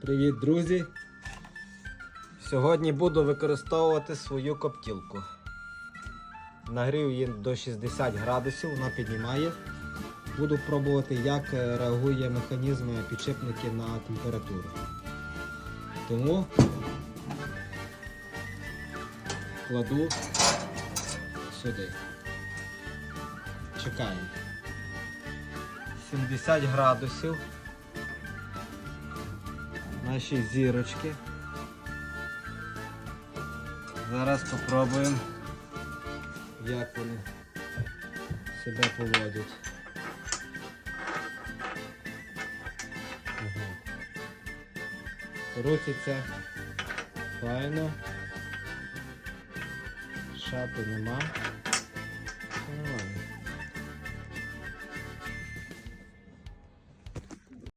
Привіт, друзі! Сьогодні буду використовувати свою коптілку. Нагрів її до 60 градусів, вона піднімає. Буду пробувати, як е, реагує механізм підшипники на температуру. Тому кладу сюди. Чекаємо. 70 градусів. Наші зірочки. Зараз спробуємо, як вони себе поводять. Ага. Крутиться. Файно. Шапи нема.